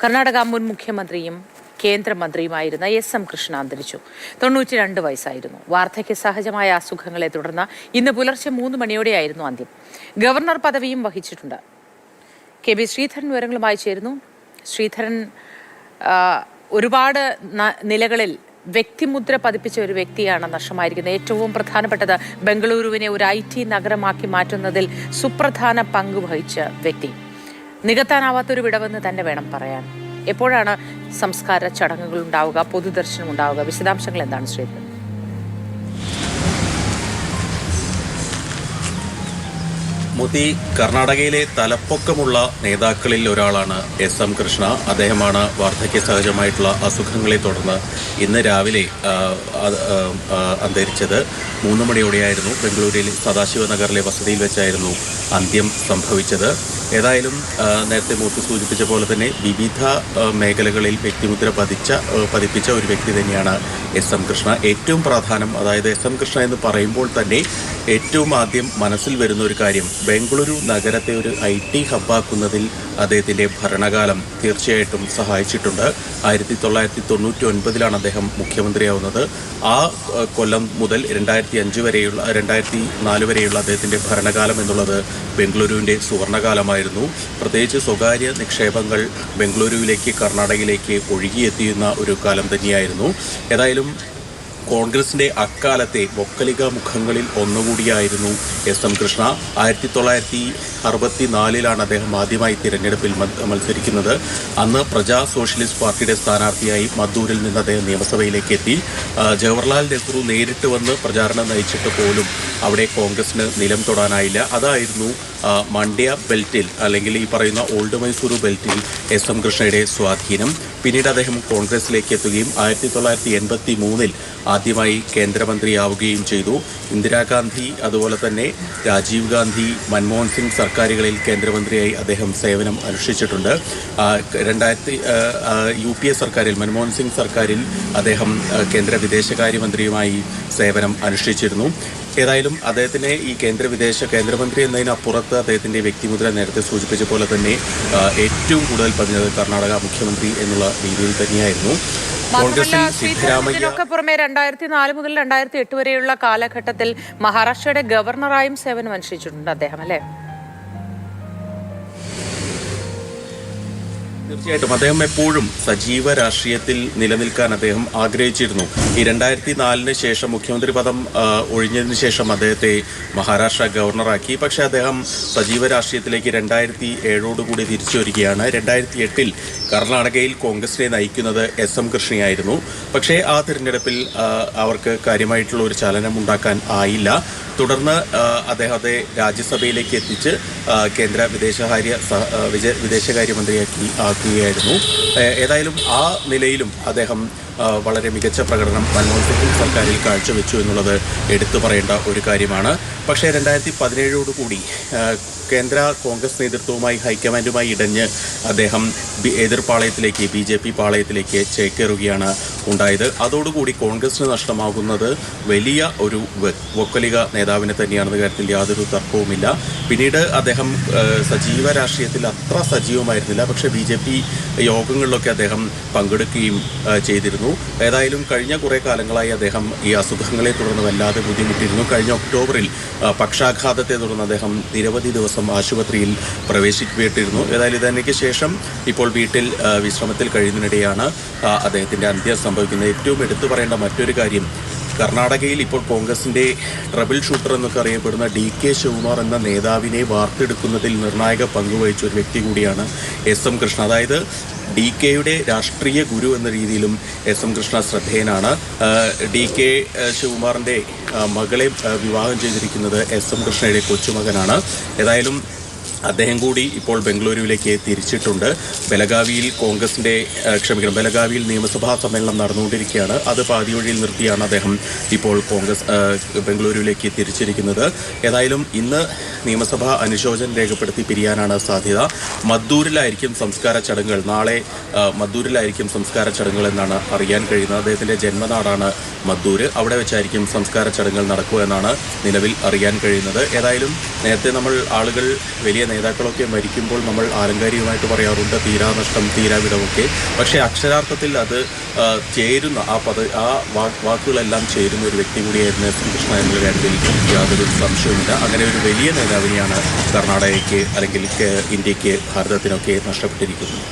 കർണാടക മുൻ മുഖ്യമന്ത്രിയും കേന്ദ്രമന്ത്രിയുമായിരുന്ന S M Krishna അന്തരിച്ചു. തൊണ്ണൂറ്റി രണ്ട് വയസ്സായിരുന്നു. വാർദ്ധക്യ സഹജമായ അസുഖങ്ങളെ തുടർന്ന് ഇന്ന് പുലർച്ചെ മൂന്ന് മണിയോടെയായിരുന്നു അന്ത്യം. ഗവർണർ പദവിയും വഹിച്ചിട്ടുണ്ട്. കെ ബി ശ്രീധരൻ വിവരങ്ങളുമായി ചേരുന്നു. ശ്രീധരൻ ഒരുപാട് നിലകളിൽ വ്യക്തിമുദ്ര പതിപ്പിച്ച ഒരു വ്യക്തിയാണ് നഷ്ടമായിരിക്കുന്നത്. ഏറ്റവും പ്രധാനപ്പെട്ടത് ബംഗളൂരുവിനെ ഒരു ഐ നഗരമാക്കി മാറ്റുന്നതിൽ സുപ്രധാന പങ്ക് വഹിച്ച വ്യക്തി. നികത്താനാവാത്തൊരു വിടവെന്ന് തന്നെ വേണം പറയാൻ. എപ്പോഴാണ് സംസ്കാര ചടങ്ങുകൾ ഉണ്ടാവുക പൊതുദർശനം ഉണ്ടാവുക? വിശദാംശങ്ങൾ എന്താണ് ശ്രീധരൻ? മോദി കർണാടകയിലെ തലപ്പൊക്കമുള്ള നേതാക്കളിൽ ഒരാളാണ് എസ് എം കൃഷ്ണ. അദ്ദേഹമാണ് വാർദ്ധക്യ സഹജമായിട്ടുള്ള അസുഖങ്ങളെ തുടർന്ന് ഇന്ന് രാവിലെ അന്തരിച്ചത്. മൂന്ന് മണിയോടെയായിരുന്നു ബംഗളൂരുവിൽ സദാശിവ നഗറിലെ വസതിയിൽ വെച്ചായിരുന്നു അന്ത്യം സംഭവിച്ചത്. ഏതായാലും നേരത്തെ മൂത്ത് സൂചിപ്പിച്ച പോലെ തന്നെ വിവിധ മേഖലകളിൽ വ്യക്തിമുദ്ര പതിച്ച പതിപ്പിച്ച ഒരു വ്യക്തി തന്നെയാണ് എസ് എം കൃഷ്ണ. ഏറ്റവും പ്രാധാന്യം അതായത് എസ് എം കൃഷ്ണ എന്ന് പറയുമ്പോൾ തന്നെ ഏറ്റവും ആദ്യം മനസ്സിൽ വരുന്ന ഒരു കാര്യം ബംഗളൂരു നഗരത്തെ ഒരു ഐ ടി ഹബ്ബാക്കുന്നതിൽ അദ്ദേഹത്തിന്റെ ഭരണകാലം തീർച്ചയായിട്ടും സഹായിച്ചിട്ടുണ്ട്. ആയിരത്തി തൊള്ളായിരത്തി തൊണ്ണൂറ്റി ഒൻപതിലാണ് അദ്ദേഹം മുഖ്യമന്ത്രിയാവുന്നത്. ആ കൊല്ലം മുതൽ രണ്ടായിരത്തി അഞ്ച് വരെയുള്ള രണ്ടായിരത്തി നാല് വരെയുള്ള അദ്ദേഹത്തിന്റെ ഭരണകാലം എന്നുള്ളത് ബംഗളൂരുവിന്റെ സുവർണകാലമായിരുന്നു. പ്രത്യേകിച്ച് സ്വകാര്യ നിക്ഷേപങ്ങൾ ബംഗളൂരുവിലേക്ക് കർണാടകയിലേക്ക് ഒഴുകിയെത്തിയുന്ന ഒരു കാലം തന്നെയായിരുന്നു. ഏതായാലും കോൺഗ്രസിന്റെ അക്കാലത്തെ ഒക്കലിക മുഖങ്ങളിൽ ഒന്നുകൂടിയായിരുന്നു എസ് എം കൃഷ്ണ. ആയിരത്തി തൊള്ളായിരത്തി അറുപത്തിനാലിലാണ് അദ്ദേഹം ആദ്യമായി തിരഞ്ഞെടുപ്പിൽ മത്സരിക്കുന്നത്. അന്ന് പ്രജാ സോഷ്യലിസ്റ്റ് പാർട്ടിയുടെ സ്ഥാനാർത്ഥിയായി മദ്ദൂരിൽ നിന്ന് അദ്ദേഹം നിയമസഭയിലേക്ക് എത്തി. ജവഹർലാൽ നെഹ്റു നേരിട്ട് വന്ന് പ്രചാരണം നയിച്ചിട്ട് പോലും അവിടെ കോൺഗ്രസിന് നിലം തൊടാനായില്ല. അതായിരുന്നു മണ്ഡ്യ ബെൽറ്റിൽ അല്ലെങ്കിൽ ഈ പറയുന്ന ഓൾഡ് മൈസൂരു ബെൽറ്റിൽ എസ് എം കൃഷ്ണയുടെ സ്വാധീനം. പിന്നീട് അദ്ദേഹം കോൺഗ്രസിലേക്ക് എത്തുകയും ആയിരത്തി തൊള്ളായിരത്തി എൺപത്തി മൂന്നിൽ ആദ്യമായി കേന്ദ്രമന്ത്രിയാവുകയും ചെയ്തു. ഇന്ദിരാഗാന്ധി അതുപോലെ തന്നെ രാജീവ് ഗാന്ധി മൻമോഹൻ സിംഗ് സർക്കാരുകളിൽ കേന്ദ്രമന്ത്രിയായി അദ്ദേഹം സേവനം അനുഷ്ഠിച്ചിട്ടുണ്ട്. രണ്ടായിരത്തി യു പി എ സർക്കാരിൽ മൻമോഹൻ സിംഗ് സർക്കാരിൽ അദ്ദേഹം കേന്ദ്ര വിദേശകാര്യമന്ത്രിയുമായി സേവനം അനുഷ്ഠിച്ചിരുന്നു. ഏതായാലും അദ്ദേഹത്തിന് ഈ കേന്ദ്ര വിദേശ കേന്ദ്രമന്ത്രി എന്നതിനപ്പുറത്ത് അദ്ദേഹത്തിന്റെ വ്യക്തിമുദ്ര നേരത്തെ സൂചിപ്പിച്ച പോലെ തന്നെ ഏറ്റവും കൂടുതൽ പറഞ്ഞത് കർണാടക മുഖ്യമന്ത്രി എന്നുള്ള രീതിയിൽ തന്നെയായിരുന്നു. ശ്രീധരനൊക്കെ പുറമെ രണ്ടായിരത്തി നാല് മുതൽ രണ്ടായിരത്തി എട്ട് വരെയുള്ള കാലഘട്ടത്തിൽ മഹാരാഷ്ട്രയുടെ ഗവർണറായും സേവനം അനുഷ്ഠിച്ചിട്ടുണ്ട് അദ്ദേഹം അല്ലേ? തീർച്ചയായിട്ടും. അദ്ദേഹം എപ്പോഴും സജീവ രാഷ്ട്രീയത്തിൽ നിലനിൽക്കാൻ അദ്ദേഹം ആഗ്രഹിച്ചിരുന്നു. ഈ രണ്ടായിരത്തി നാലിന് ശേഷം മുഖ്യമന്ത്രി പദം ഒഴിഞ്ഞതിന് ശേഷം അദ്ദേഹത്തെ മഹാരാഷ്ട്ര ഗവർണറാക്കി. പക്ഷേ അദ്ദേഹം സജീവ രാഷ്ട്രീയത്തിലേക്ക് രണ്ടായിരത്തി ഏഴോടുകൂടി തിരിച്ചു വരികയാണ്. രണ്ടായിരത്തി എട്ടിൽ കർണാടകയിൽ കോൺഗ്രസിനെ നയിക്കുന്നത് എസ് എം കൃഷ്ണയായിരുന്നു. പക്ഷേ ആ തിരഞ്ഞെടുപ്പിൽ അവർക്ക് കാര്യമായിട്ടുള്ള ഒരു ചലനം ഉണ്ടാക്കാൻ ആയില്ല. തുടർന്ന് അദ്ദേഹത്തെ രാജ്യസഭയിലേക്ക് എത്തിച്ച് കേന്ദ്ര വിദേശകാര്യ വിദേശകാര്യമന്ത്രിയാക്കി ആക്കുകയായിരുന്നു. ഏതായാലും ആ നിലയിലും അദ്ദേഹം വളരെ മികച്ച പ്രകടനം മൻമോഹൻ സിംഗ് സർക്കാരിൽ കാഴ്ചവെച്ചു എന്നുള്ളത് എടുത്തു പറയേണ്ട ഒരു കാര്യമാണ്. പക്ഷേ രണ്ടായിരത്തി പതിനേഴോടുകൂടി കേന്ദ്ര കോൺഗ്രസ് നേതൃത്വവുമായി ഹൈക്കമാൻഡുമായി ഇടഞ്ഞ് അദ്ദേഹം എതിർപാളയത്തിലേക്ക് ബി ജെ പി പാളയത്തിലേക്ക് ചേക്കേറുകയാണ് ഉണ്ടായത്. അതോടുകൂടി കോൺഗ്രസിന് നഷ്ടമാകുന്നത് വലിയ ഒരു വൊക്കലിക നേതാവിനെ തന്നെയാണെന്ന കാര്യത്തിൽ യാതൊരു തർക്കവുമില്ല. പിന്നീട് അദ്ദേഹം സജീവ രാഷ്ട്രീയത്തിൽ അത്ര സജീവമായിരുന്നില്ല. പക്ഷേ ബി ജെ പി യോഗങ്ങളിലൊക്കെ അദ്ദേഹം പങ്കെടുക്കുകയും ചെയ്തിരുന്നു. ഏതായാലും കഴിഞ്ഞ കുറേ കാലങ്ങളായി അദ്ദേഹം ഈ അസുഖങ്ങളെ തുടർന്ന് വല്ലാതെ ബുദ്ധിമുട്ടിയിരുന്നു. കഴിഞ്ഞ ഒക്ടോബറിൽ പക്ഷാഘാതത്തെ തുടർന്ന് അദ്ദേഹം നിരവധി ദിവസം ആശുപത്രിയിൽ പ്രവേശിക്കപ്പെട്ടിരുന്നു. ഏതായാലും ഇതിനൊക്കെ ശേഷം ഇപ്പോൾ വീട്ടിൽ വിശ്രമത്തിൽ കഴിയുന്നതിനിടെയാണ് അദ്ദേഹത്തിന്റെ അന്ത്യം സംഭവിക്കുന്നത്. ഏറ്റവും എടുത്തു പറയേണ്ട മറ്റൊരു കാര്യം കർണാടകയിൽ ഇപ്പോൾ കോൺഗ്രസിന്റെ ട്രബിൾ ഷൂട്ടർ എന്നൊക്കെ അറിയപ്പെടുന്ന ഡി കെ ശിവകുമാർ എന്ന നേതാവിനെ വാർത്തെടുക്കുന്നതിൽ നിർണായക പങ്കുവഹിച്ച ഒരു വ്യക്തി കൂടിയാണ് എസ് എം കൃഷ്ണ അതായത് ഡി കെയുടെ രാഷ്ട്രീയ ഗുരു എന്ന രീതിയിലും എസ് എം കൃഷ്ണ ശ്രദ്ധേയനാണ്. ഡി കെ ശിവകുമാറിന്റെ മകളെ വിവാഹം ചെയ്തിരിക്കുന്നത് എസ് എം കൃഷ്ണയുടെ കൊച്ചുമകനാണ്. ഏതായാലും അദ്ദേഹം കൂടി ഇപ്പോൾ ബംഗളൂരുവിലേക്ക് തിരിച്ചിട്ടുണ്ട്. ബലഗാവിയിൽ കോൺഗ്രസിന്റെ ക്ഷമിക്കണം ബലഗാവിയിൽ നിയമസഭാ സമ്മേളനം നടന്നുകൊണ്ടിരിക്കുകയാണ്. അത് പാതി വഴിയിൽ നിർത്തിയാണ് അദ്ദേഹം ഇപ്പോൾ കോൺഗ്രസ് ബംഗളൂരുവിലേക്ക് തിരിച്ചിരിക്കുന്നത്. ഏതായാലും ഇന്ന് നിയമസഭ അനുശോചനം രേഖപ്പെടുത്തി പിരിയാനാണ് സാധ്യത. മദ്ദൂരിലായിരിക്കും സംസ്കാര ചടങ്ങുകൾ. നാളെ മദ്ദൂരിലായിരിക്കും സംസ്കാര ചടങ്ങുകൾ എന്നാണ് അറിയാൻ കഴിയുന്നത്. അദ്ദേഹത്തിന്റെ ജന്മനാടാണ് മദ്ദൂര്. അവിടെ വെച്ചായിരിക്കും സംസ്കാര ചടങ്ങുകൾ നടക്കുക എന്നാണ് നിലവിൽ അറിയാൻ കഴിയുന്നത്. ഏതായാലും നേരത്തെ നമ്മൾ ആളുകൾ വലിയ നേതാക്കളൊക്കെ മരിക്കുമ്പോൾ നമ്മൾ ആലങ്കാരികമായിട്ട് പറയാറുണ്ട് തീരാനഷ്ടം തീരാവിടമൊക്കെ പക്ഷേ അക്ഷരാർത്ഥത്തിൽ അത് ചേരുന്ന ആ പദ ആ വാക്കുകളെല്ലാം ചേരുന്ന ഒരു വ്യക്തി കൂടിയായിരുന്നു എസ് കൃഷ്ണ എന്നുള്ള കാര്യത്തിൽ യാതൊരു സംശയവുമില്ല. അങ്ങനെ ഒരു വലിയ നേതാവിനെയാണ് കർണാടകയ്ക്ക് അല്ലെങ്കിൽ ഇന്ത്യയ്ക്ക് ഭാരതത്തിനൊക്കെ നഷ്ടപ്പെട്ടിരിക്കുന്നത്.